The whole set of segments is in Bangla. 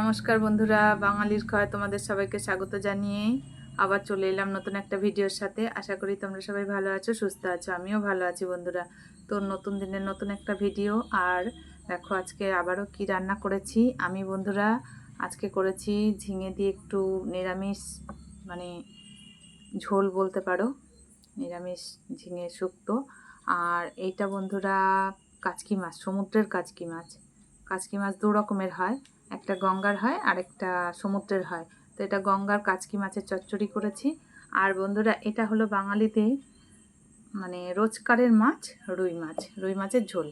নমস্কার বন্ধুরা, বাঙালির খয় তোমাদের সবাইকে স্বাগত জানিয়ে আবার চলে এলাম নতুন একটা ভিডিওর সাথে। আশা করি তোমরা সবাই ভালো আছো, সুস্থ আছো, আমিও ভালো আছি বন্ধুরা। তো নতুন দিনের নতুন একটা ভিডিও, আর দেখো আজকে আবারও কি রান্না করেছি। আমি বন্ধুরা, আজকে করেছি ঝিঙে দিয়ে একটু নিরামিষ মানে ঝোল বলতে পারো, নিরামিষ ঝিঙে শুক্তো। আর এইটা বন্ধুরা, কাচকি মাছ, সমুদ্রের কাচকি মাছ। কাচকি মাছ দু রকমের হয়। একটা গঙ্গার হয় আর একটা সমুদ্রের হয়। তো এটা গঙ্গার কাচকি মাছের চচ্চড়ি করেছি। আর বন্ধুরা, এটা হলো বাঙালিতে মানে রোজকারের মাছ, রুই মাছ, রুই মাছের ঝোল।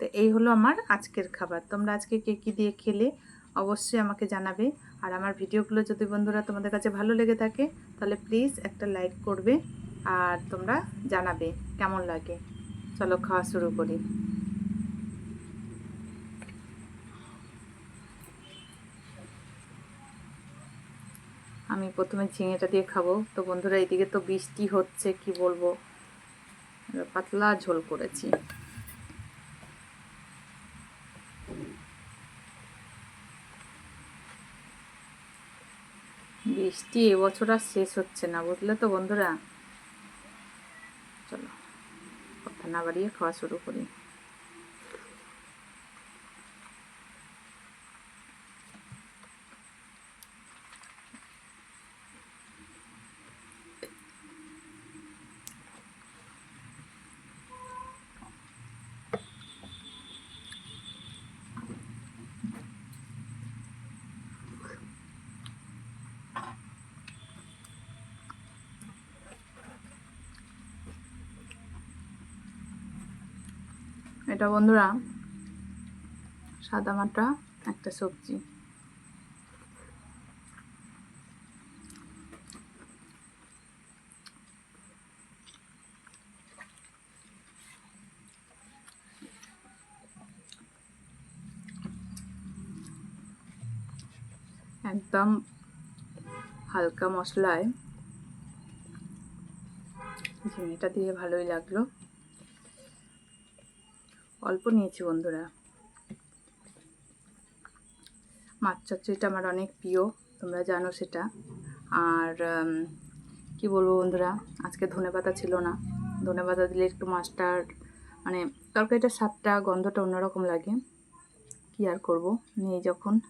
তো এই হলো আমার আজকের খাবার। তোমরা আজকে কে কী দিয়ে খেলে অবশ্যই আমাকে জানাবে। আর আমার ভিডিওগুলো যদি বন্ধুরা তোমাদের কাছে ভালো লেগে থাকে, তাহলে প্লিজ একটা লাইক করবে আর তোমরা জানাবে কেমন লাগে। চলো খাওয়া শুরু করি। আমি প্রথমে ঝিঙেটা দিয়ে খাব। তো বন্ধুরা, এদিকে তো বৃষ্টি হচ্ছে, কি বলব? পাতলা ঝোল করেছি। বৃষ্টি এবছর আর শেষ হচ্ছে না, বুঝলে তো বন্ধুরা? চলো, কথা না বাড়িয়ে খাওয়া শুরু করি। এটা বন্ধুরা সাদা মাটা একটা সবজি। একদম হালকা মশলায় ঝিঙেটা দিয়ে ভালোই লাগল। অল্প নিয়েছি বন্ধুরা। মাছ চচ্চড়িটা আমার অনেক প্রিয়, তোমরা জানো সেটা। আর কি বলব বন্ধুরা, আজকে ধনে পাতা ছিল না। ধনে পাতা দিলে একটু মাছটার মানে তরকারিটার স্বাদটা, গন্ধটা অন্যরকম লাগে। কি আর করব? নেই যখন।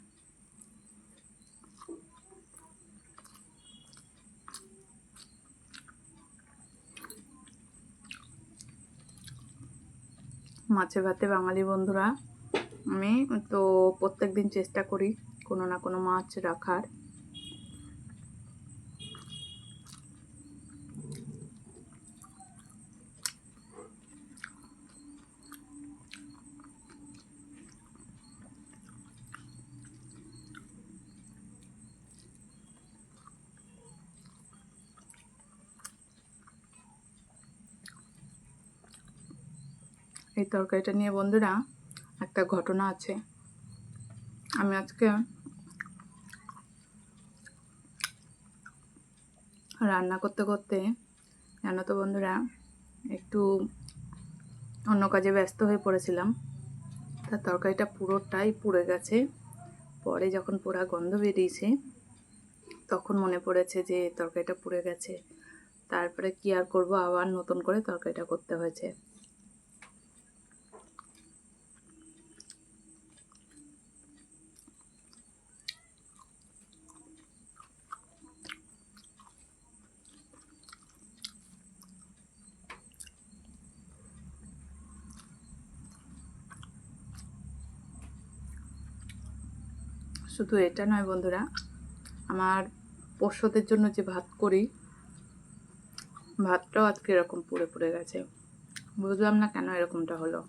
মাছে ভাতে বাঙালি বন্ধুরা, আমি তো প্রত্যেক দিন চেষ্টা করি কোনো না কোনো মাছ রাখার। এই তরকারিটা নিয়ে বন্ধুরা একটা ঘটনা আছে। আমি আজকে রান্না করতে করতে, জানো তো বন্ধুরা, একটু অন্য কাজে ব্যস্ত হয়ে পড়েছিলাম। তার তরকারিটা পুরোটাই পুড়ে গেছে। পরে যখন পোড়া গন্ধ বেরিয়েছে, তখন মনে পড়েছে যে তরকারিটা পুড়ে গেছে। তারপরে কি আর করব? আবার নতুন করে তরকারিটা করতে হয়েছে। শুধু এটা নয় বন্ধুরা, আমার পোষ্যদের জন্য যে ভাত করি, ভাতটাও আজকে এরকম পুড়ে পুড়ে গেছে। বুঝলাম না কেন এরকমটা হলো।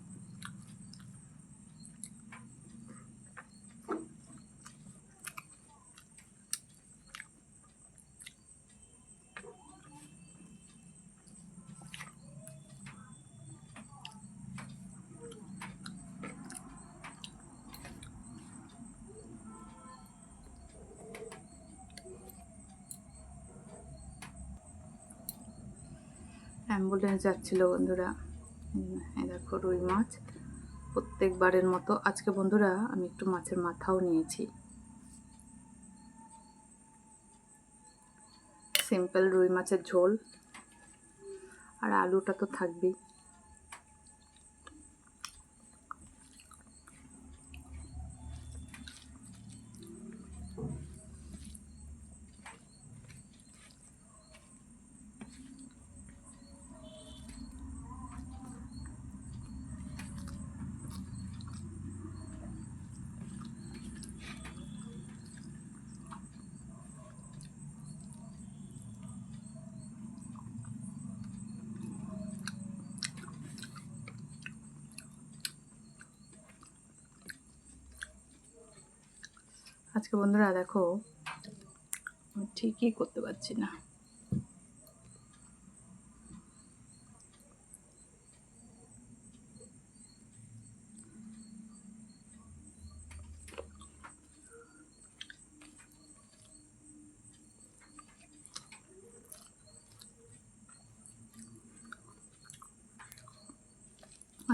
অ্যাম্বুলেন্স যাচ্ছিল বন্ধুরা দেখো রুই মাছ, প্রত্যেকবারের মতো। আজকে বন্ধুরা আমি একটু মাছের মাথাও নিয়েছি। সিম্পল রুই মাছের ঝোল। আর আলুটা তো থাকবেই। আজকে বন্ধুরা দেখো ঠিকই করতে পারছি না।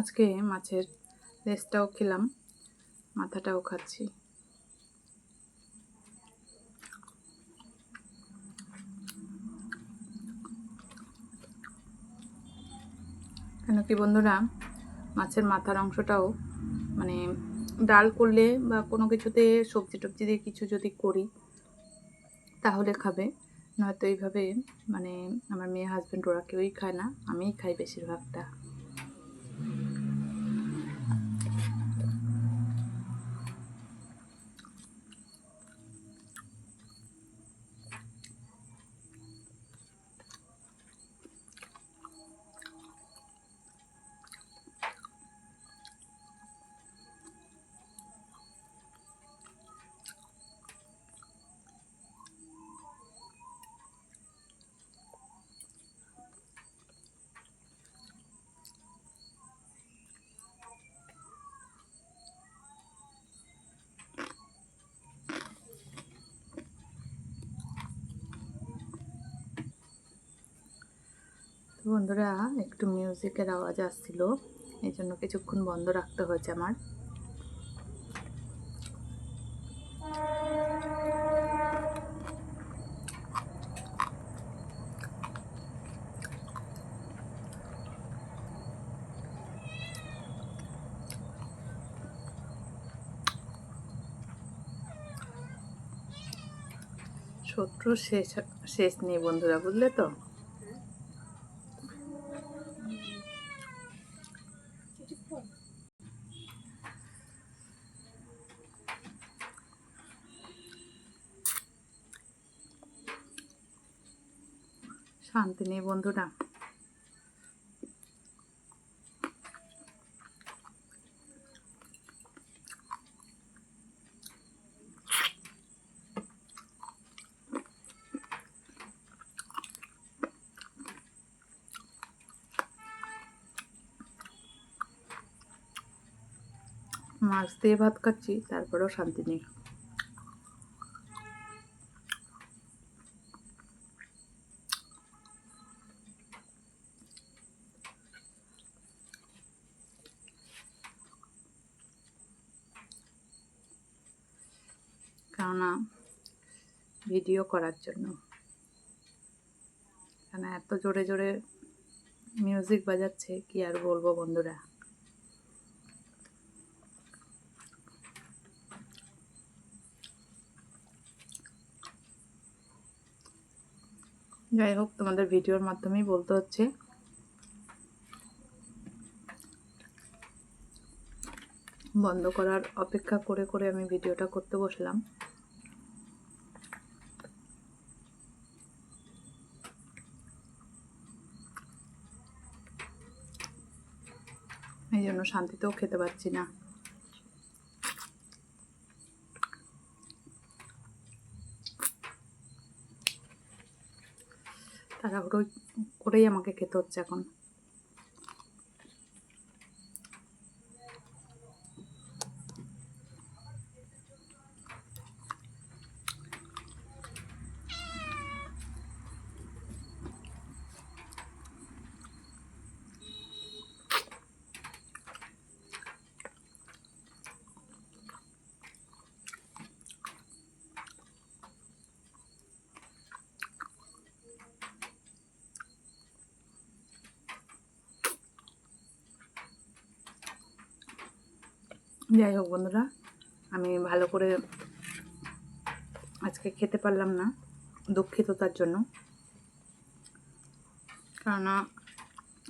আজকে মাছের রেসটাও খেলাম মাথাটাও খাচ্ছি। কি বন্ধুরা, মাছের মাথার অংশটাও মানে ডাল করলে বা কোনো কিছুতে সবজি টবজি দিয়ে কিছু যদি করি, তাহলে খাবে। নয়তো এইভাবে মানে আমার মেয়ে হাজব্যান্ড ওরা কেউই খায় না, আমিই খাই বেশিরভাগটা। বন্ধুরা, একটু মিউজিকের আওয়াজ আসছিল এই জন্য কিছুক্ষণ বন্ধ রাখতে হয়েছে আমার। শত্রু শেষ শেষ নেই বন্ধুরা, বুঝলে তো? শান্তি নেই বন্ধুরা। মাছ দিয়ে ভাত খাচ্ছি তারপরেও শান্তি নেই কেননা ভিডিও করার জন্য। কেন এত জোরে জোরে মিউজিক বাজাচ্ছে, কি আর বলব বন্ধুরা? যাই হোক, তোমাদের ভিডিওর মাধ্যমেই বলতে হচ্ছে। বন্ধ করার অপেক্ষা করে করে আমি ভিডিওটা করতে বসলাম এই জন্য শান্তিতেও খেতে পারছি না। তাড়াহুড়ো করেই আমাকে খেতে হচ্ছে এখন। যাই হোক বন্ধুরা, আমি ভালো করে আজকে খেতে পারলাম না দুঃখিত তার জন্য। কেননা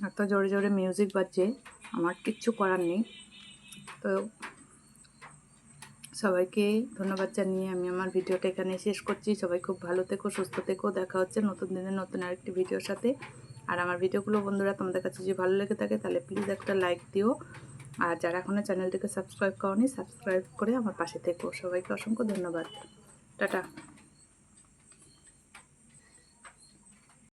এত জোরে জোরে মিউজিক বাজছে, আমার কিচ্ছু করার নেই। তো সবাইকে ধন্যবাদ জানিয়ে আমি আমার ভিডিওটা এখানে শেষ করছি। সবাই খুব ভালো থেকো, সুস্থ থেকো, দেখা হচ্ছে নতুন দিনের নতুন আরেকটি ভিডিওর সাথে। আর আমার ভিডিওগুলো বন্ধুরা তোমাদের কাছে যদি ভালো লেগে থাকে, তাহলে প্লিজ একটা লাইক দিও। আর যারা এখনও চ্যানেলটিকে সাবস্ক্রাইব করনি, সাবস্ক্রাইব করে আমার পাশে থেকো। সবাইকে অসংখ্য ধন্যবাদ। টাটা।